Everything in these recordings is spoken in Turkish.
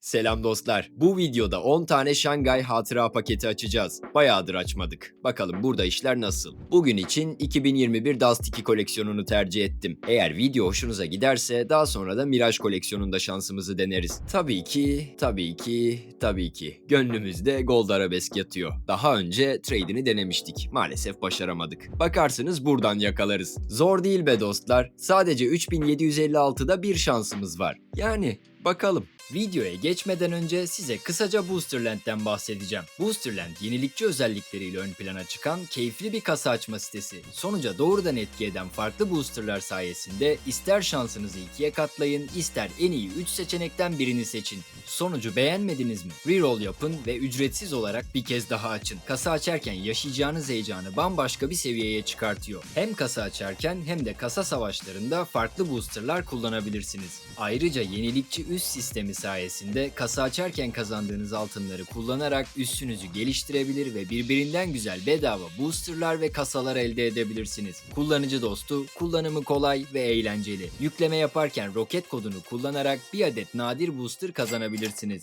Selam dostlar. Bu videoda 10 tane Şangay hatıra paketi açacağız. Bayağıdır açmadık. Bakalım burada işler nasıl? Bugün için 2021 Dust 2 koleksiyonunu tercih ettim. Eğer video hoşunuza giderse daha sonra da Mirage koleksiyonunda şansımızı deneriz. Tabii ki, tabii ki, tabii ki. Gönlümüzde Gold Arabesk yatıyor. Daha önce trade'ini denemiştik. Maalesef başaramadık. Bakarsınız buradan yakalarız. Zor değil be dostlar. Sadece 3756'da bir şansımız var. Yani bakalım. Videoya geçmeden önce size kısaca Boosterland'den bahsedeceğim. Boosterland yenilikçi özellikleriyle ön plana çıkan keyifli bir kasa açma sitesi. Sonuca doğrudan etki eden farklı boosterlar sayesinde ister şansınızı ikiye katlayın, ister en iyi 3 seçenekten birini seçin. Sonucu beğenmediniz mi? Reroll yapın ve ücretsiz olarak bir kez daha açın. Kasa açarken yaşayacağınız heyecanı bambaşka bir seviyeye çıkartıyor. Hem kasa açarken hem de kasa savaşlarında farklı boosterlar kullanabilirsiniz. Ayrıca yenilikçi üst sistemi sayesinde kasa açarken kazandığınız altınları kullanarak üssünüzü geliştirebilir ve birbirinden güzel bedava boosterlar ve kasalar elde edebilirsiniz. Kullanıcı dostu, kullanımı kolay ve eğlenceli. Yükleme yaparken roket kodunu kullanarak bir adet nadir booster kazanabilirsiniz.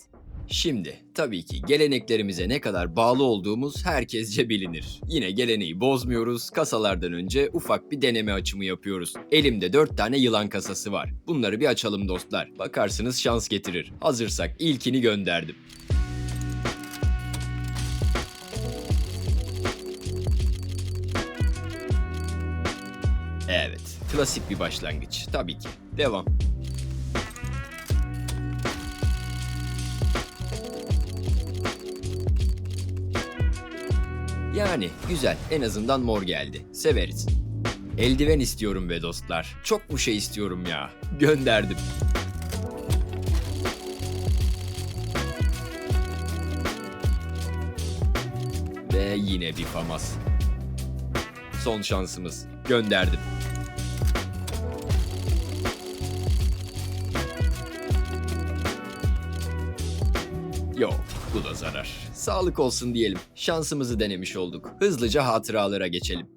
Şimdi tabii ki geleneklerimize ne kadar bağlı olduğumuz herkesce bilinir. Yine geleneği bozmuyoruz. Kasalardan önce ufak bir deneme açımı yapıyoruz. Elimde 4 tane yılan kasası var. Bunları bir açalım dostlar. Bakarsınız şans getirir. Hazırsak ilkini gönderdim. Evet, klasik bir başlangıç. Tabii ki. Devam. Yani güzel. En azından mor geldi. Severiz. Eldiven istiyorum be dostlar. Çok mu şey istiyorum ya? Gönderdim. Ve yine bir famas. Son şansımız. Gönderdim. Yok, bu da zarar. Sağlık olsun diyelim. Şansımızı denemiş olduk. Hızlıca hatıralara geçelim.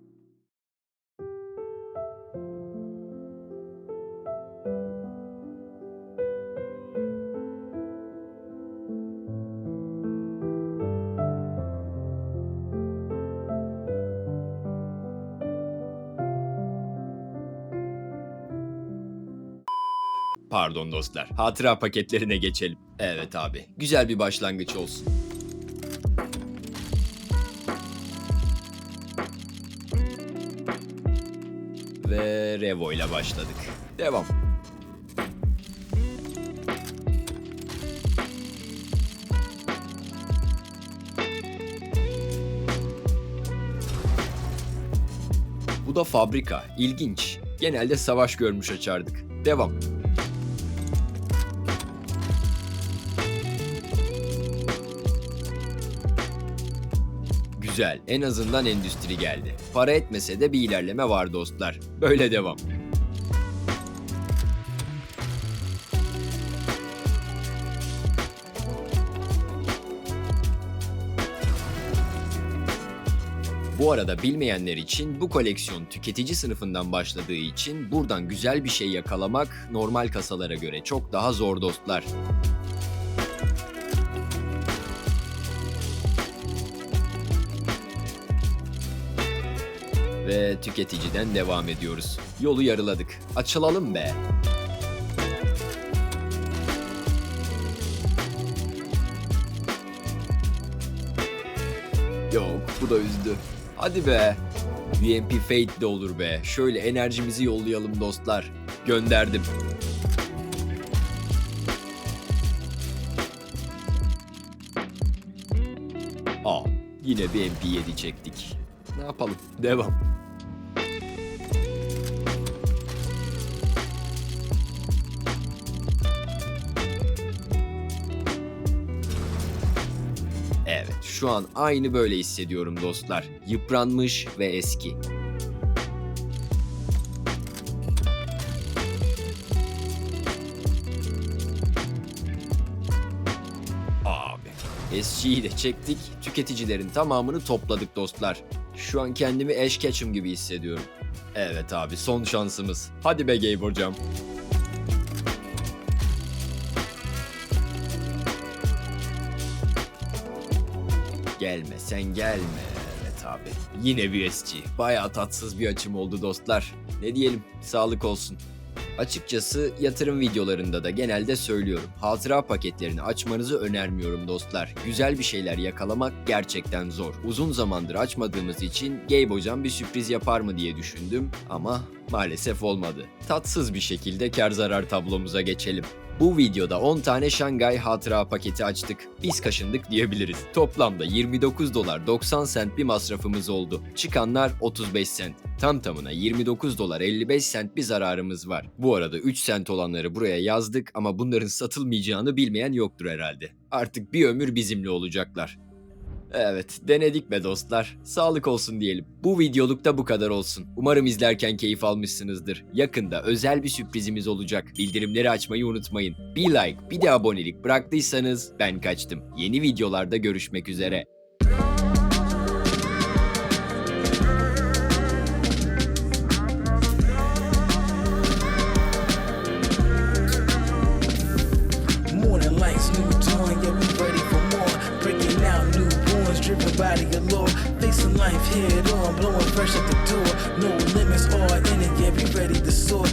Pardon dostlar. Hatıra paketlerine geçelim. Evet abi. Güzel bir başlangıç olsun. Ve Revo ile başladık. Devam. Bu da fabrika. İlginç. Genelde savaş görmüş açardık. Devam. Güzel, en azından endüstri geldi. Para etmese de bir ilerleme var dostlar. Böyle devam. Bu arada bilmeyenler için bu koleksiyon tüketici sınıfından başladığı için buradan güzel bir şey yakalamak normal kasalara göre çok daha zor dostlar. Ve tüketiciden devam ediyoruz. Yolu yarıladık. Açılalım be. Yok bu da üzdü. Hadi be. UMP Fate de olur be. Şöyle enerjimizi yollayalım dostlar. Gönderdim. Aa, yine bir MP7 çektik. Ne yapalım? Devam. Şu an aynı böyle hissediyorum dostlar. Yıpranmış ve eski. Abi. SG'yi de çektik, tüketicilerin tamamını topladık dostlar. Şu an kendimi Ash Ketchum gibi hissediyorum. Evet abi son şansımız. Hadi be Gabe hocam. Gelme sen gelme. Evet abi. Yine USG. Bayağı tatsız bir açım oldu dostlar. Ne diyelim sağlık olsun. Açıkçası yatırım videolarında da genelde söylüyorum. Hatıra paketlerini açmanızı önermiyorum dostlar. Güzel bir şeyler yakalamak gerçekten zor. Uzun zamandır açmadığımız için Gabe hocam bir sürpriz yapar mı diye düşündüm ama maalesef olmadı. Tatsız bir şekilde kar zarar tablomuza geçelim. Bu videoda 10 tane Şangay hatıra paketi açtık. Biz kaşındık diyebiliriz. Toplamda 29 dolar 90 sent bir masrafımız oldu. Çıkanlar 35 sent. Tam tamına 29 dolar 55 sent bir zararımız var. Bu arada 3 sent olanları buraya yazdık ama bunların satılmayacağını bilmeyen yoktur herhalde. Artık bir ömür bizimle olacaklar. Evet, denedik be dostlar. Sağlık olsun diyelim. Bu videoluk da bu kadar olsun. Umarım izlerken keyif almışsınızdır. Yakında özel bir sürprizimiz olacak. Bildirimleri açmayı unutmayın. Bir like, bir de abonelik bıraktıysanız ben kaçtım. Yeni videolarda görüşmek üzere. Driven by the allure. Facing life head on, blowing fresh at the door. No limits, all in it, yeah, we ready to soar.